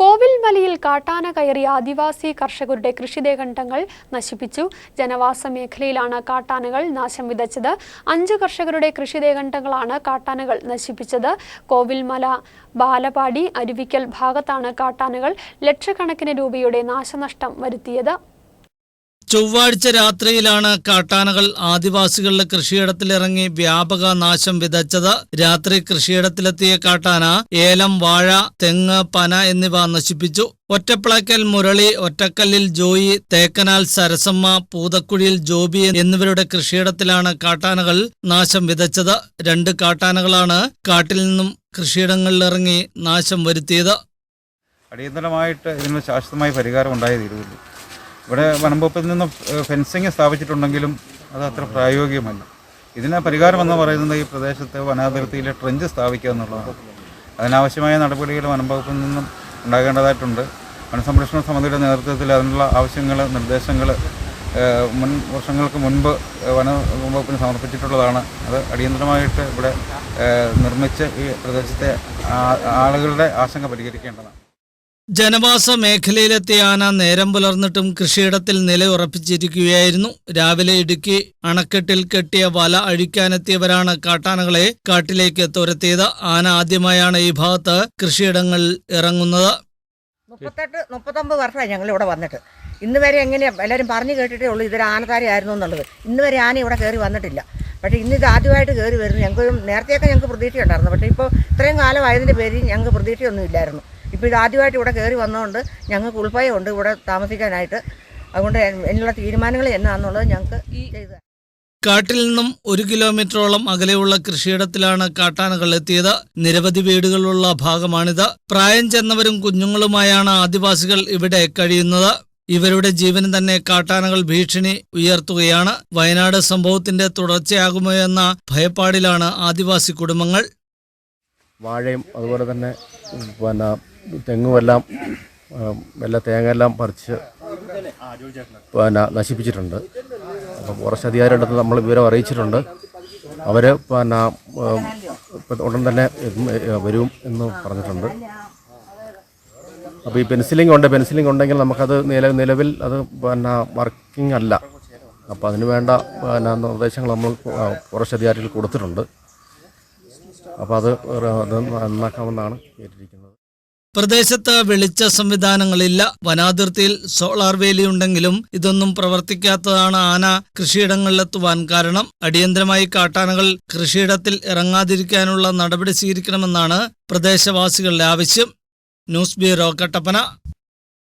കോവിൽമലയിൽ കാട്ടാന കയറി ആദിവാസി കർഷകരുടെ കൃഷിദേഖണ്ഡങ്ങൾ നശിപ്പിച്ചു. ജനവാസ മേഖലയിലാണ് കാട്ടാനകൾ നാശം വിതച്ചത്. അഞ്ച് കർഷകരുടെ കൃഷിദേഖണ്ഡങ്ങളാണ് കാട്ടാനകൾ നശിപ്പിച്ചത്. കോവിൽമല ബാലപാടി അരുവിക്കൽ ഭാഗത്താണ് കാട്ടാനകൾ ലക്ഷക്കണക്കിന് രൂപയുടെ നാശനഷ്ടം വരുത്തിയത്. ചൊവ്വാഴ്ച രാത്രിയിലാണ് കാട്ടാനകൾ ആദിവാസികളുടെ കൃഷിയിടത്തിലിറങ്ങി വ്യാപക നാശം വിതച്ചത്. രാത്രി കൃഷിയിടത്തിലെത്തിയ കാട്ടാന ഏലം വാഴ തെങ്ങ് പന എന്നിവ നശിപ്പിച്ചു. ഒറ്റപ്പിളക്കൽ മുരളി ഒറ്റക്കല്ലിൽ ജോയി തേക്കനാൽ സരസമ്മ പൂതക്കുഴിയിൽ ജോബി എന്നിവരുടെ കൃഷിയിടത്തിലാണ് കാട്ടാനകൾ നാശം വിതച്ചത്. രണ്ട് കാട്ടാനകളാണ് കാട്ടിൽ നിന്നും കൃഷിയിടങ്ങളിലിറങ്ങി നാശം വരുത്തിയത്. അടിയന്തരമായിട്ട് ഇതിന് ശാശ്വതമായി പരിഹാരം ഉണ്ടായേ തീരുള്ളൂ. ഇവിടെ വനംവകുപ്പിൽ നിന്ന് ഫെൻസിങ് സ്ഥാപിച്ചിട്ടുണ്ടെങ്കിലും അത് അത്ര പ്രായോഗികമല്ല. ഇതിന് പരിഹാരം എന്ന് പറയുന്നത് ഈ പ്രദേശത്തെ വനാതിർത്തിയിൽ ട്രെഞ്ച് സ്ഥാപിക്കുക എന്നുള്ളതാണ്. അതിനാവശ്യമായ നടപടികൾ വനംവകുപ്പിൽ നിന്നും ഉണ്ടാകേണ്ടതായിട്ടുണ്ട്. വനസംരക്ഷണ സമിതിയുടെ നേതൃത്വത്തിൽ അതിനുള്ള ആവശ്യങ്ങൾ നിർദ്ദേശങ്ങൾ മുൻ വർഷങ്ങൾക്ക് മുൻപ് വനംവകുപ്പിന് സമർപ്പിച്ചിട്ടുള്ളതാണ്. അത് അടിയന്തരമായിട്ട് ഇവിടെ നിർമ്മിച്ച് ഈ പ്രദേശത്തെ ആളുകളുടെ ആശങ്ക പരിഹരിക്കേണ്ടതാണ്. ജനവാസ മേഖലയിലെത്തിയ ആന നേരം പുലർന്നിട്ടും കൃഷിയിടത്തിൽ നിലയുറപ്പിച്ചിരിക്കുകയായിരുന്നു രാവിലെ ഇടുക്കി അണക്കെട്ടിൽ കെട്ടിയ വല അഴിക്കാനെത്തിയവരാണ് കാട്ടാനകളെ കാട്ടിലേക്ക് തുരത്തിയത്. ആന ആദ്യമായാണ് ഈ ഭാഗത്ത് കൃഷിയിടങ്ങളിൽ ഇറങ്ങുന്നത്. മുപ്പത്തെട്ട് മുപ്പത്തൊമ്പത് വർഷമായി ഞങ്ങൾ ഇവിടെ വന്നിട്ട്. ഇന്ന് വരെ എങ്ങനെയാ? എല്ലാവരും പറഞ്ഞു കേട്ടിട്ടേ ഉള്ളൂ ഇതൊരു ആയിരുന്നു എന്നുള്ളത്. ഇന്ന് വരെ ആന ഇവിടെ കയറി വന്നിട്ടില്ല. പക്ഷേ ഇന്ന് ഇത് ആദ്യമായിട്ട് കയറി വരുന്നു. ഞങ്ങൾക്ക് നേരത്തെയൊക്കെ ഞങ്ങൾക്ക് പ്രതീക്ഷയുണ്ടായിരുന്നു. പക്ഷേ ഇപ്പോൾ ഇത്രയും കാലമായതിന്റെ പേരിൽ ഞങ്ങൾക്ക് പ്രതീക്ഷയൊന്നും ഇല്ലായിരുന്നു. ഇപ്പോൾ ഇത് ആദ്യമായിട്ട് ഇവിടെ കയറി വന്നതുകൊണ്ട് ഞങ്ങൾക്ക് ഉൾഭയമുണ്ട് ഇവിടെ താമസിക്കാനായിട്ട്. അതുകൊണ്ട് എന്നുള്ള തീരുമാനങ്ങൾ എന്നാന്നുള്ളത് ഞങ്ങൾക്ക് ചെയ്തു കാട്ടിൽ നിന്നും ഒരു കിലോമീറ്ററോളം അകലെയുള്ള കൃഷിയിടത്തിലാണ് കാട്ടാനകൾ എത്തിയത്. നിരവധി വീടുകളുള്ള ഭാഗമാണിത്. പ്രായം ചെന്നവരും കുഞ്ഞുങ്ങളുമായാണ് ആദിവാസികൾ ഇവിടെ കഴിയുന്നത്. ഇവരുടെ ജീവന് തന്നെ കാട്ടാനകൾ ഭീഷണി ഉയർത്തുകയാണ്. വയനാട് സംഭവത്തിന്റെ തുടർച്ചയാകുമോ എന്ന ഭയപ്പാടിലാണ് ആദിവാസി കുടുംബങ്ങൾ. വാഴയും അതുപോലെ തന്നെ പിന്നെ തെങ്ങുമെല്ലാം എല്ലാം എല്ലാ തേങ്ങയെല്ലാം പറിച്ച് പിന്നെ നശിപ്പിച്ചിട്ടുണ്ട്. അപ്പോൾ ഫോറസ്റ്റ് അധികാരിയുടെ അടുത്ത് നമ്മൾ വിവരം അറിയിച്ചിട്ടുണ്ട്. അവർ പിന്നെ ഉടൻ തന്നെ വരും എന്ന് പറഞ്ഞിട്ടുണ്ട്. അപ്പോൾ ഈ പെൻസിലിംഗ് ഉണ്ട് പെൻസിലിംഗ് ഉണ്ടെങ്കിൽ നമുക്കത് നില നിലവിൽ അത് പിന്നെ വർക്കിംഗ് അല്ല. അപ്പോൾ അതിന് വേണ്ട പിന്നെ നിർദ്ദേശങ്ങൾ നമ്മൾ ഫോറസ്റ്റ് അധികാരികൾ കൊടുത്തിട്ടുണ്ട്. അപ്പോൾ അത് നന്നാക്കാമെന്നാണ് കേട്ടിരിക്കുന്നത്. പ്രദേശത്ത് വെളിച്ച സംവിധാനങ്ങളില്ല. വനാതിർത്തിയിൽ സോളാർ വേലിയുണ്ടെങ്കിലും ഇതൊന്നും പ്രവർത്തിക്കാത്തതാണ് ആന കൃഷിയിടങ്ങളിലെത്തുവാൻ കാരണം. അടിയന്തരമായി കാട്ടാനകൾ കൃഷിയിടത്തിൽ ഇറങ്ങാതിരിക്കാനുള്ള നടപടി സ്വീകരിക്കണമെന്നാണ് പ്രദേശവാസികളുടെ ആവശ്യം. News bureau Kattappana.